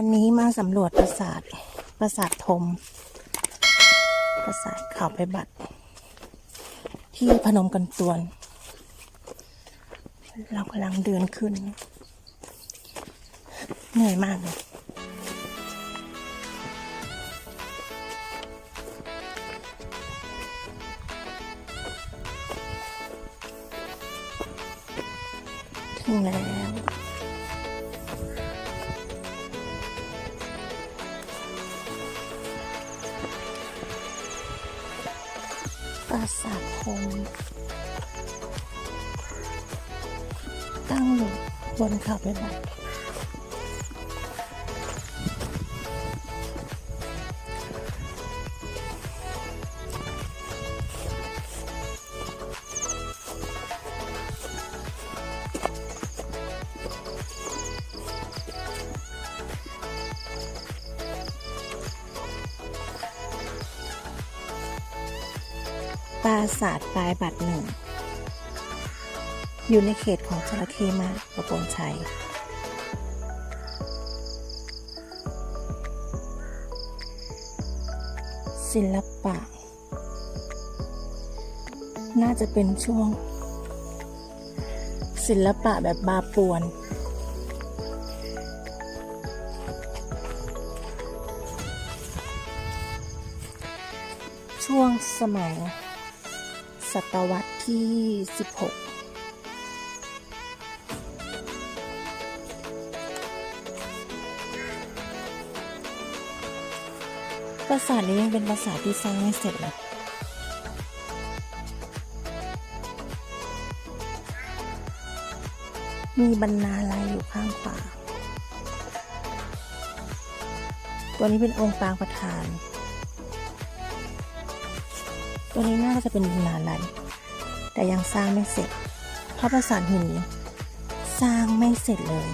วันนี้มาสำรวจปราสาท ปราสาทธมปราสาทเขาไปบัตรที่พนมกันตวน เรากำลังเดินขึ้น เหนื่อยมากเลยถึงแล้ว ราสาทธมตั้งอยู่บนเขาไปบัตร ปราสาทปลายบัตรหนึ่ง อยู่ในเขตของจระเข้มากประปงชัย ศิลปะ น่าจะเป็นช่วง ศิลปะแบบบาปวนช่วงสมัย ศตวรรษที่ 16ปราสาทนี้ยังเป็นปราสาทที่สร้างไม่เสร็จเลยมีบรรณาลัยอยู่ข้างขวา ตัวนี้เป็นองค์ปางประธาน ตัวนี้น่าจะเป็นบรรณาลัยแต่ยังสร้างไม่เสร็จ เพราะปราสาทหินสร้างไม่เสร็จเลย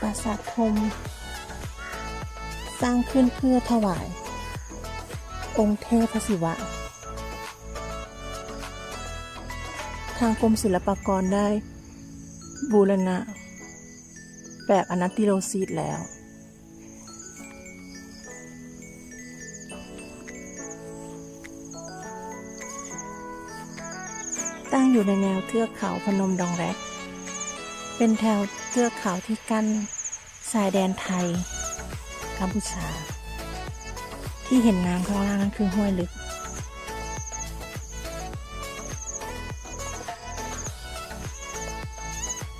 ปราสาทธมสร้างขึ้นเพื่อถวาย องค์เทพศิวะ ทางกรมศิลปากรได้บูรณะ แบบอนัตติโลซีดแล้ว อยู่ในแนวเทือกเขาพนมดองแรก เป็นแถวเทือกเขาที่กั้นชายแดนไทย กัมพูชา ที่เห็นน้ำข้างล่างนั่นคือห้วยลึก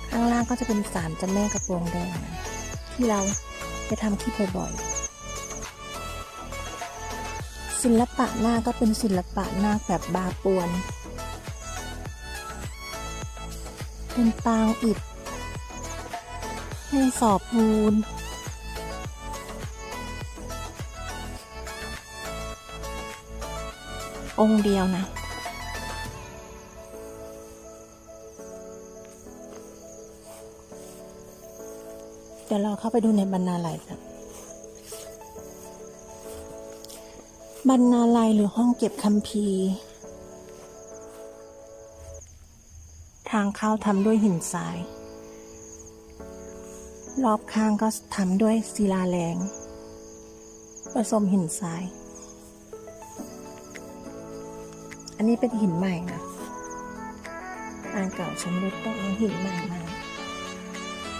ข้างล่างก็จะเป็นศาลเจ้าแม่กระโปรงแดง ที่เราไปทำคลิปบ่อยๆศิลปะหน้าก็เป็นศิลปะหน้าแบบบาปวน เป็นปางอิฐให้สอบปูนองค์เดียวนะ เดี๋ยวเราเข้าไปดูในบรรณาลัยกันบรรณาลัยหรือห้องเก็บคัมภีร์างเข้าทำด้วยหินทราย รอบข้างก็ทำด้วยศิลาแรงผสมหินทราย อันนี้เป็นหินใหม่นะอ่านเก่าชำรุดต้องเอาหินใหม่มา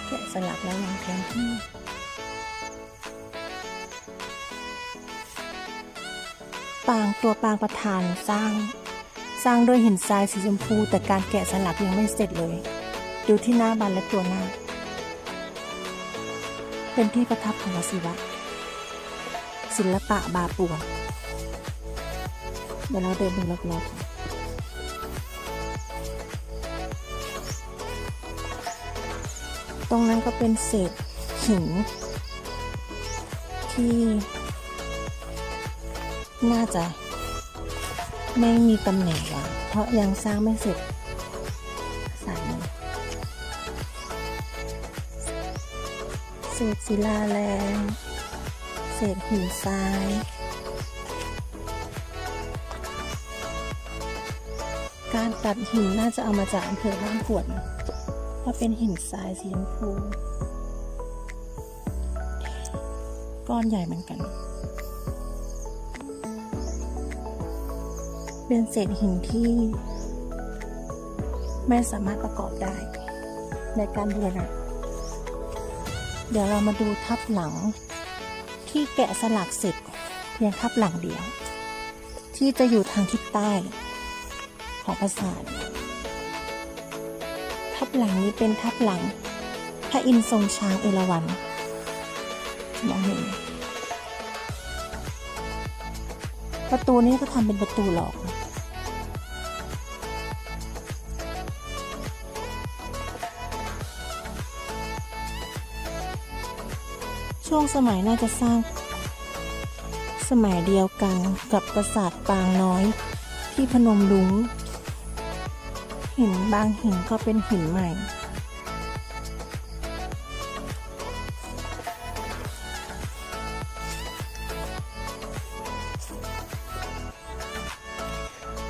แกะสลักแล้ววางแทนที่ปางตัวปางประธานสร้าง สร้างด้วยหินทรายสีชมพู แต่การแกะสลักยังไม่เสร็จเลย ดูที่หน้าบันและตัวหน้า เป็นที่ประทับของพระศิวะ ศิลปะบาปวงเดี๋ยวเราเดินดูรอบๆตรงนั้นก็เป็นเศษหิน ที่ น่าจะ ไม่มีตำแหน่งว่างเพราะยังสร้างไม่เสร็จสายเศษศิลาแรงเศษหินทรายการตัดหินน่าจะเอามาจากอำเภอบ้านกวดนะก็เป็นหินทรายสีชมพู ก้อนใหญ่เหมือนกัน เป็นเศษหินที่ ไม่สามารถประกอบได้ ในการบูรณะเดี๋ยวเรามาดูทับหลัง ที่แกะสลักเสร็จเพียงทับหลังเดียว ที่จะอยู่ทางทิศใต้ ของปราสาททับหลังนี้เป็นทับหลัง พระอินทร์ทรงช้างเอราวัณมองเห็นประตูนี้ก็ทำเป็นประตูหลอก ช่วงสมัยน่าจะสร้าง สมัยเดียวกันกับปราสาทปางน้อย ที่พนมรุงหินบางหินก็เป็นหินใหม่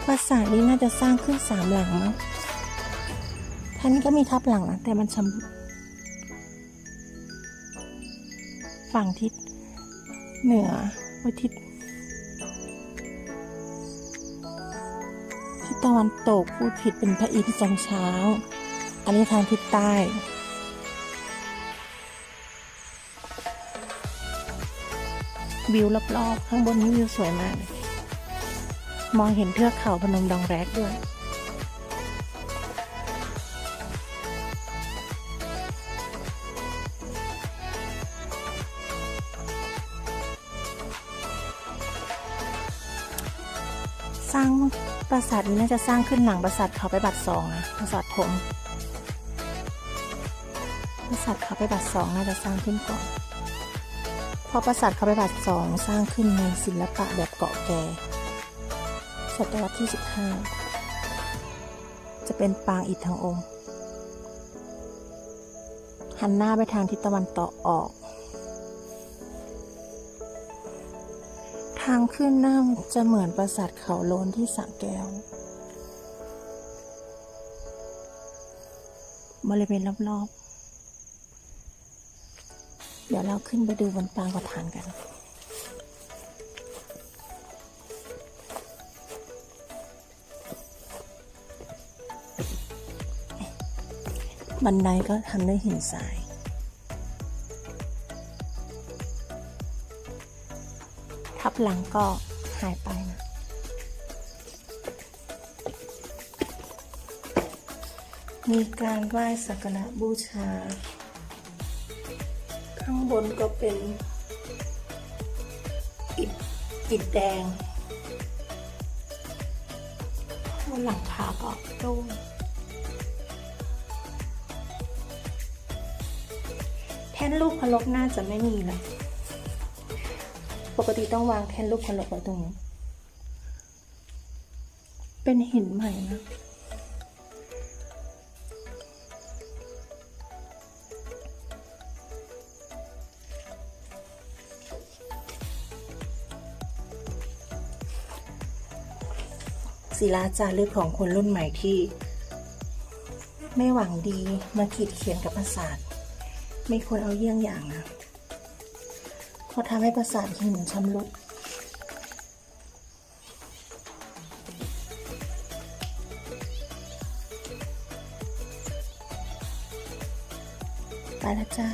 ปราสาทนี้น่าจะสร้างขึ้นสามหลังมั้งท่านนี้ก็มีทับหลังนะแต่มันชำ ฝั่งทิศเหนือว้ทิศทิศตะวันตกพูดผิดเป็นพระอินทร์ทรงช้าง อันนี้ทางทิศใต้วิวรอบๆข้างบนนี้วิวสวยมาก มองเห็นเทือกเขาพนมดองแรกด้วย ร้างปราสาทนี้น่าจะสร้างขึ้นหลังปราสาทเขาไปบัตรสองนะปราสาทผมปราสาทเขาไปบัตรสองน่าจะสร้างขึ้นก่อนเพราะปราสาทเขาไปบัตรสองสร้างขึ้นในศิลปะแบบเกาะแก่ศตวรรษที่ 15 จะเป็นปางอิฐทางองค์ หันหน้าไปทางทิศตะวันตกออก ทางขึ้นหน้าจะเหมือนปราสาทเขาโลนที่สระแก้ว บริเวณรอบๆ เดี๋ยวเราขึ้นไปดูบนปางประธานกันบันไดก็ทำด้วยหินทราย หลังก็หายไปนะมีการไหว้สักการะบูชา ข้างบนก็เป็นอิฐอิฐแดงบนหลังคาก็โล่งแท่นรูปเคารพน่าจะไม่มีเลย ปกติต้องวางแท่นรูปเคารพไว้ตรงนี้ เป็นหินใหม่นะศิลาจารึกของคนรุ่นใหม่ที่ ไม่หวังดีมาขีดเขียนกับประสาท ไม่ควรเอาเยี่ยงอย่างนะ เพราะทำให้ประสาทหินชำรุดไปแล้วจ้า